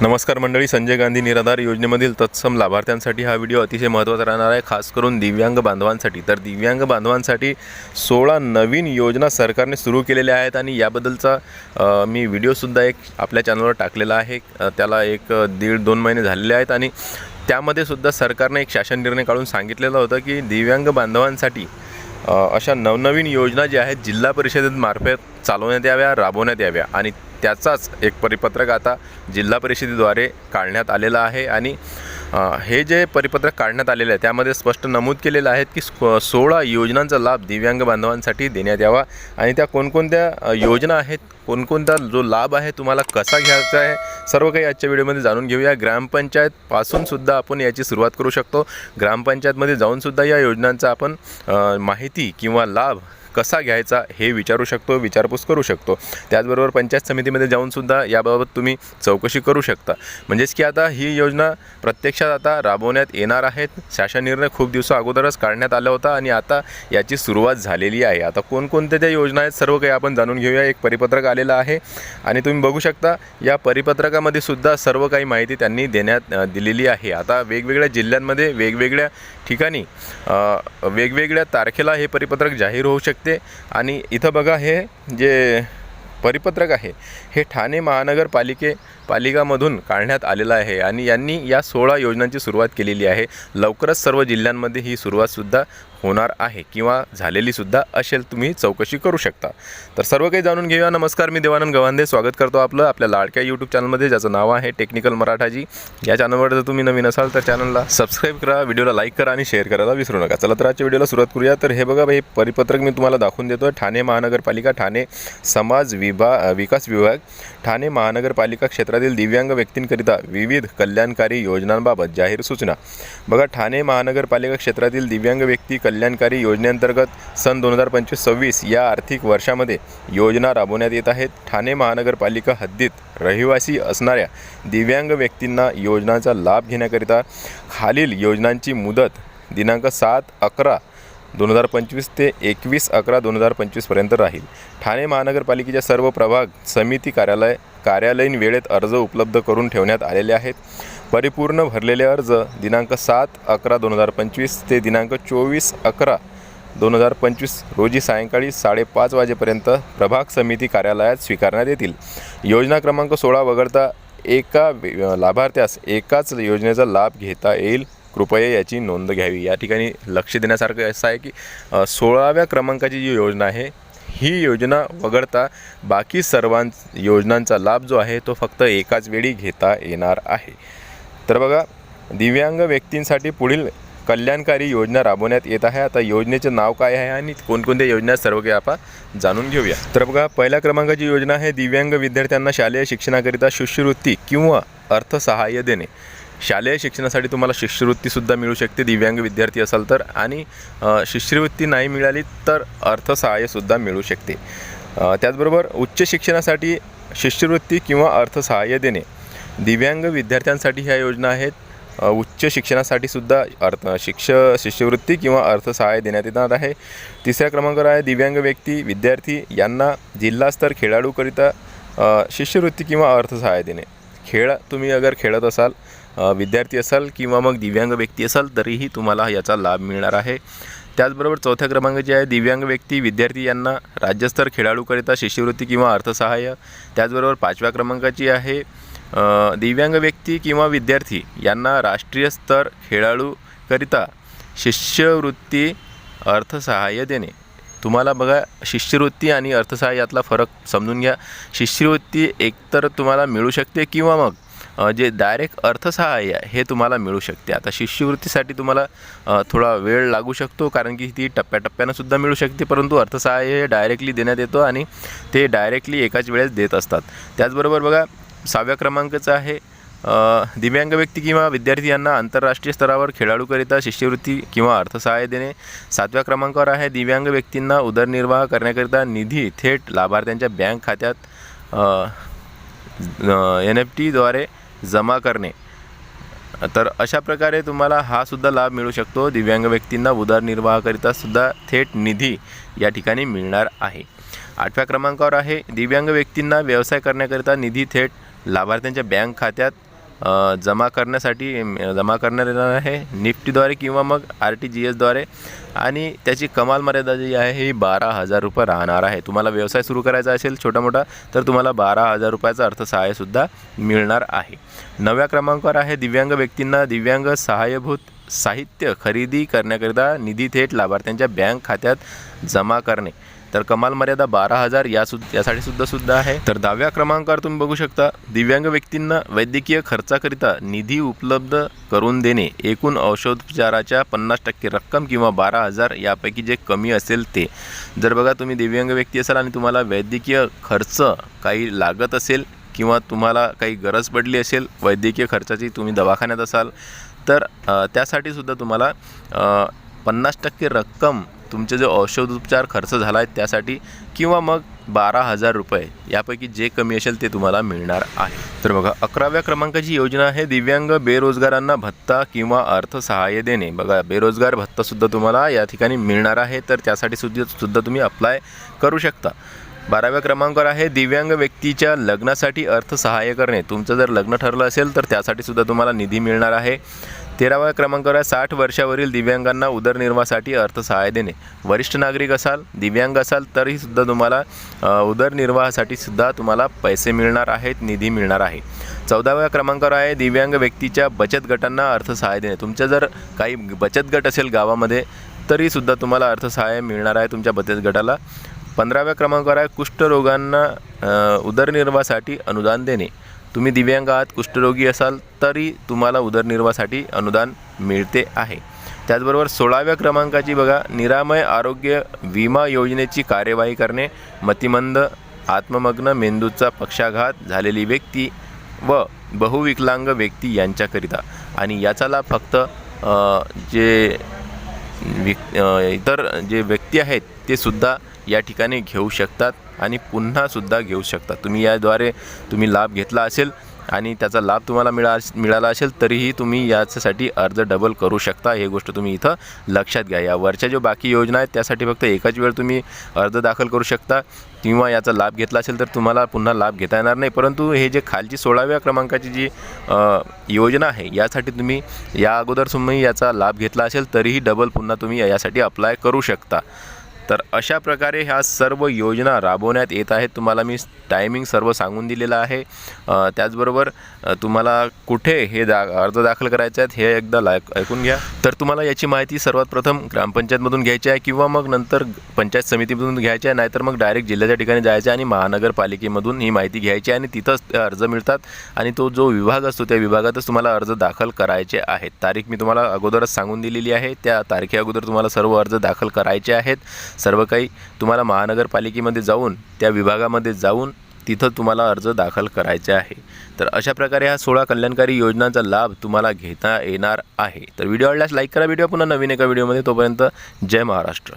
नमस्कार मंडळी संजय गांधी निराधार योजनेमधील तत्सम लाभार्थ्यांसाठी हा व्हिडिओ अतिशय महत्त्वाचा राहणार आहे खास करून दिव्यांग बांधवांसाठी. तर दिव्यांग बांधवांसाठी सोळा नवीन योजना सरकारने सुरू केलेल्या आहेत आणि याबद्दलचा मी व्हिडिओसुद्धा एक आपल्या चॅनलवर टाकलेला आहे. त्याला एक दीड दोन महिने झालेले आहेत आणि त्यामध्ये सुद्धा सरकारने एक शासन निर्णय काढून सांगितलेलं होतं की दिव्यांग बांधवांसाठी अशा नवनवीन योजना ज्या आहेत जिल्हा परिषदेमार्फत चालवण्यात याव्या राबवण्यात याव्या. आणि त्याचाच एक परिपत्रक आता जिल्हा परिषदेद्वारे काढण्यात आलेलं आहे. आणि हे जे परिपत्रक काढण्यात आलेलं आहे त्यामध्ये स्पष्ट नमूद केलेलं आहे की सोळा योजनांचा लाभ दिव्यांग बांधवांसाठी देण्यात यावा. आणि त्या कोणकोणत्या योजना आहेत कोणकोणता जो लाभ आहे तुम्हाला कसा घ्यायचा आहे सर्व काही आजच्या व्हिडिओमध्ये जाणून घेऊया. ग्रामपंचायतपासूनसुद्धा आपण याची सुरुवात करू शकतो. ग्रामपंचायतमध्ये जाऊनसुद्धा या योजनांचा आपण माहिती किंवा लाभ कसा घ्यायचा हे विचारू शकतो विचारपूस करू शकतो. त्याचबरोबर पंचायत समितीमध्ये जाऊनसुद्धा याबाबत तुम्ही चौकशी करू शकता. म्हणजेच की आता ही योजना प्रत्यक्षात आता राबवण्यात येणार आहेत. शासन निर्णय खूप दिवसा अगोदरच काढण्यात आला होता आणि आता याची सुरुवात झालेली आहे. आता कोणकोणत्या त्या योजना आहेत सर्व काही आपण जाणून घेऊया. एक परिपत्रक आलेलं आहे आणि तुम्ही बघू शकता या परिपत्रकामध्ये सुद्धा सर्व काही माहिती त्यांनी देण्यात दिलेली आहे. आता वेगवेगळ्या जिल्ह्यांमध्ये वेगवेगळ्या ठिकाणी वेगवेगळ्या तारखेला हे परिपत्रक जाहीर होऊ शकते. आणि इथं बघा हे जे परिपत्रक आहे हे ठाणे महानगरपालिके पालिकामधून काढण्यात आलेलं आहे आणि यांनी या सोळा योजनांची सुरुवात केलेली आहे. लवकरच सर्व जिल्ह्यांमध्ये ही सुरुवातसुद्धा होणार आहे किंवा झालेलीसुद्धा असेल तुम्ही चौकशी करू शकता. तर सर्व काही जाणून घेऊया. नमस्कार मी देवानंद गवांदे स्वागत करतो आपलं आपल्या लाडक्या यूट्यूब चॅनलमध्ये ज्याचं नाव आहे टेक्निकल मराठाजी या चॅनलवर जर तुम्ही नवीन असाल तर चॅनलला सबस्क्राईब करा व्हिडिओला लाईक करा आणि शेअर करायला विसरू नका. चला तर आजच्या व्हिडिओला सुरुवात करूया. तर हे बघा हे परिपत्रक मी तुम्हाला दाखवून देतो ठाणे महानगरपालिका ठाणे समाज विभा विकास विभाग ठाणे महानगरपालिका क्षेत्रातील दिव्यांग व्यक्तींकरिता विविध कल्याणकारी योजनांबाबत जाहीर सूचना. बघा ठाणे महानगरपालिका क्षेत्रातील दिव्यांग व्यक्ती कल्याणकारी योजनेअंतर्गत सन दोन हजार पंचवीस सव्वीस या आर्थिक वर्षामध्ये योजना राबवण्यात येत आहेत. ठाणे महानगरपालिका हद्दीत रहिवासी असणाऱ्या दिव्यांग व्यक्तींना योजनांचा लाभ घेण्याकरिता खालील योजनांची मुदत दिनांक सात अकरा दोन हजार पंचवीस ते एकवीस अकरा दोन हजार पंचवीसपर्यंत राहील. ठाणे महानगरपालिकेच्या सर्व प्रभाग समिती कार्यालय कार्यालयीन वेळेत अर्ज उपलब्ध करून ठेवण्यात आलेले आहेत. परिपूर्ण भरलेले अर्ज दिनांक सात अकरा दोन हजार पंचवीस ते दिनांक चोवीस अकरा दोन हजार पंचवीस रोजी सायंकाळी साडेपाच वाजेपर्यंत प्रभाग समिती कार्यालयात स्वीकारण्यात येतील. योजना क्रमांक सोळा वगळता एका लाभार्थ्यास एकाच योजनेचा लाभ घेता येईल. कृपया याची नोंद घ्यावी. या ठिकाणी लक्ष देण्यासारखं असं आहे की सोळाव्या क्रमांकाची जी योजना आहे ही योजना वगळता बाकी सर्वां योजनांचा लाभ जो आहे तो फक्त एकाच वेळी घेता येणार आहे. तर बघा दिव्यांग व्यक्तींसाठी पुढील कल्याणकारी योजना राबवण्यात येत आहे. आता योजनेचे नाव काय आहे आणि कोणकोणत्या योजना सर्व काही आपण जाणून घेऊया. तर बघा पहिल्या क्रमांकाची योजना आहे दिव्यांग विद्यार्थ्यांना शालेय शिक्षणाकरिता शिष्यवृत्ती किंवा अर्थसहाय्य देणे. शालेय शिक्षणासाठी तुम्हाला शिष्यवृत्तीसुद्धा मिळू शकते दिव्यांग विद्यार्थी असाल तर. आणि शिष्यवृत्ती नाही मिळाली तर अर्थसहाय्यसुद्धा मिळू शकते. त्याचबरोबर उच्च शिक्षणासाठी शिष्यवृत्ती किंवा अर्थसहाय्य देणे. दिव्यांग विद्यार्थ्यांसाठी ह्या योजना आहेत. उच्च शिक्षणासाठी सुद्धा अर्थ शिक्ष शिष्यवृत्ती किंवा अर्थसहाय्य देण्यात येणार आहे. तिसऱ्या क्रमांकावर आहे दिव्यांग व्यक्ती विद्यार्थी यांना जिल्हास्तर खेळाडूकरिता शिष्यवृत्ती किंवा अर्थसहाय्य देणे. खेळ तुम्ही अगर खेळत असाल विद्यार्थी असाल किंवा मग दिव्यांग व्यक्ती असाल तरीही तुम्हाला याचा लाभ मिळणार आहे. त्याचबरोबर चौथ्या क्रमांकाची आहे दिव्यांग व्यक्ती विद्यार्थी यांना राज्यस्तर खेळाडूकरिता शिष्यवृत्ती किंवा अर्थसहाय्य. त्याचबरोबर पाचव्या क्रमांकाची आहे दिव्यांग व्यक्ती किंवा विद्यार्थी यांना राष्ट्रीय स्तर खेळाडूकरिता शिष्यवृत्ती अर्थसहाय्य देणे. तुम्हाला बघा शिष्यवृत्ती आणि अर्थसहाय्यातला फरक समजून घ्या. शिष्यवृत्ती एकतर तुम्हाला मिळू शकते किंवा मग जे डायरेक्ट अर्थसहाय्य आहे हे तुम्हाला मिळू शकते. आता शिष्यवृत्तीसाठी तुम्हाला थोडा वेळ लागू शकतो कारण की ती टप्प्याटप्प्यानं सुद्धा मिळू शकते परंतु अर्थसहाय्य हे डायरेक्टली देण्यात येतो आणि ते डायरेक्टली एकाच वेळेस देत असतात. त्याचबरोबर बघा सहाव्या क्रमांकाचं आहे दिव्यांग व्यक्ती किंवा विद्यार्थी यांना आंतरराष्ट्रीय स्तरावर खेळाडूकरिता शिष्यवृत्ती किंवा अर्थसहाय्य देणे. सातव्या क्रमांकावर आहे दिव्यांग व्यक्तींना उदरनिर्वाह करण्याकरिता निधी थेट लाभार्थ्यांच्या बँक खात्यात एन एफ टीद्वारे जमा करणे. तर अशा प्रकारे तुम्हाला हा सुद्धा लाभ मिळू शकतो. दिव्यांग व्यक्तींना उदरनिर्वाहाकरिता सुद्धा थेट निधी या ठिकाणी मिळणार आहे. आठव्या क्रमांकावर आहे. दिव्यांग व्यक्तींना व्यवसाय करण्याकरिता निधी थेट लाभार्थ्यांच्या बँक खात्यात जमा करण्यासाठी जमा करण्यात येणार आहे निफ्टीद्वारे किंवा मग आर टी जी एसद्वारे. आणि त्याची कमाल मर्यादा जी आहे ही बारा हजार रुपये राहणार आहे. तुम्हाला व्यवसाय सुरू करायचा असेल छोटा मोठा तर तुम्हाला बारा हजार रुपयाचा अर्थसहाय्यसुद्धा मिळणार आहे. नव्या क्रमांकावर आहे दिव्यांग व्यक्तींना दिव्यांग सहाय्यभूत साहित्य खरेदी करण्याकरिता निधी थेट लाभार्थ्यांच्या बँक खात्यात जमा करणे. तर कमाल मर्यादा बारा हजार या सु यासाठी सुद्धा सुद्धा आहे. तर दहाव्या क्रमांकावर तुम्ही बघू शकता दिव्यांग व्यक्तींना वैद्यकीय खर्चाकरिता निधी उपलब्ध करून देणे एकूण औषधोपचाराच्या पन्नास टक्के रक्कम किंवा बारा हजार यापैकी जे कमी असेल ते. जर बघा तुम्ही दिव्यांग व्यक्ती असाल आणि तुम्हाला वैद्यकीय खर्च काही लागत असेल किंवा तुम्हाला काही गरज पडली असेल वैद्यकीय खर्चाची तुम्ही दवाखान्यात असाल तर त्यासाठी सुद्धा तुम्हाला पन्नास टक्के रक्कम तुमचे जो औषधोपचार खर्च झाला आहे त्यासाठी किंवा मग बारा हजार रुपये यापैकी जे कमी असेल ते तुम्हाला मिळणार आहे. तर बघा अकराव्या क्रमांकाची योजना आहे दिव्यांग बेरोजगारांना भत्ता किंवा अर्थसहाय्य देणे. बघा बेरोजगार भत्तासुद्धा तुम्हाला या ठिकाणी मिळणार आहे तर त्यासाठी सुद्धा सुद्धा तुम्ही अप्लाय करू शकता. बाराव्या क्रमांकावर आहे दिव्यांग व्यक्तीच्या लग्नासाठी अर्थसहाय्य करणे. तुमचं जर लग्न ठरलं असेल तर त्यासाठी सुद्धा तुम्हाला निधी मिळणार आहे. तेराव्या क्रमांकावर आहे. साठ वर्षावरील दिव्यांगांना उदरनिर्वाहासाठी अर्थसहाय्य देणे. वरिष्ठ नागरिक असाल दिव्यांग असाल तरी सुद्धा तुम्हाला उदरनिर्वाहासाठी सुद्धा तुम्हाला पैसे मिळणार आहेत निधी मिळणार आहे. चौदाव्या क्रमांकावर आहे. दिव्यांग व्यक्तीच्या बचत गटांना अर्थसहाय्य देणे. तुमच्या जर काही बचत गट असेल गावामध्ये तरीसुद्धा तुम्हाला अर्थसहाय्य मिळणार आहे तुमच्या बचत गटाला. पंधराव्या क्रमांकावर आहे. कुष्ठरोगांना उदरनिर्वाहासाठी अनुदान देणे. तुम्ही दिव्यांग आहात कुष्ठरोगी असाल तरी तुम्हाला उदरनिर्वाहासाठी अनुदान मिळते आहे. त्याचबरोबर सोळाव्या क्रमांकाची बघा निरामय आरोग्य विमा योजनेची कार्यवाही करणे मतिमंद आत्ममग्न मेंदूचा पक्षाघात झालेली व्यक्ती व बहुविकलांग व्यक्ती यांच्याकरिता. आणि याचा लाभ फक्त जे विक इतर जे व्यक्ती आहेत ते सुद्धा या ठिकाणी घेऊ शकतात. आणि पुन्हासुद्धा घेऊ शकता. तुम्ही याद्वारे तुम्ही लाभ घेतला असेल आणि त्याचा लाभ तुम्हाला मिळा मिळाला असेल तरीही तुम्ही याच्यासाठी अर्ज डबल करू शकता. हे गोष्ट तुम्ही इथं लक्षात घ्या. या वरच्या जो बाकी योजना आहेत त्यासाठी फक्त एकाच वेळ तुम्ही अर्ज दाखल करू शकता. किंवा याचा लाभ घेतला असेल तर तुम्हाला पुन्हा लाभ घेता येणार नाही. परंतु हे जे खालची सोळाव्या क्रमांकाची जी योजना आहे यासाठी तुम्ही या अगोदर तुम्ही याचा लाभ घेतला असेल तरीही डबल पुन्हा तुम्ही यासाठी अप्लाय करू शकता. तर अशा प्रकारे ह्या सर्व योजना राबवण्यात येत आहेत. तुम्हाला मी टायमिंग सर्व सांगून दिलेलं आहे. त्याचबरोबर तुम्हाला कुठे हे दा अर्ज दाखल करायचे आहेत हे एकदा लायक ऐकून घ्या. तर तुम्हाला याची माहिती सर्वात प्रथम ग्रामपंचायतमधून घ्यायची आहे किंवा मग नंतर पंचायत समितीमधून घ्यायची आहे. नाहीतर मग डायरेक्ट जिल्ह्याच्या ठिकाणी जायचं आहे आणि महानगरपालिकेमधून ही माहिती घ्यायची आहे आणि तिथंच अर्ज मिळतात. आणि तो जो विभाग असतो त्या विभागातच तुम्हाला अर्ज दाखल करायचे आहेत. तारीख मी तुम्हाला अगोदरच सांगून दिलेली आहे. त्या तारखे अगोदर तुम्हाला सर्व अर्ज दाखल करायचे आहेत. सर्व काही तुम्हाला महानगरपालिकेमध्ये जाऊन त्या विभागामध्ये जाऊन तिथं तुम्हाला अर्ज दाखल करायचे आहे. तर अशा प्रकारे हा सोळा कल्याणकारी योजनांचा लाभ तुम्हाला घेता येणार आहे. तर व्हिडिओ आवडल्यास लाईक करा. व्हिडिओ पुन्हा नवीन एका व्हिडिओमध्ये. तोपर्यंत जय महाराष्ट्र.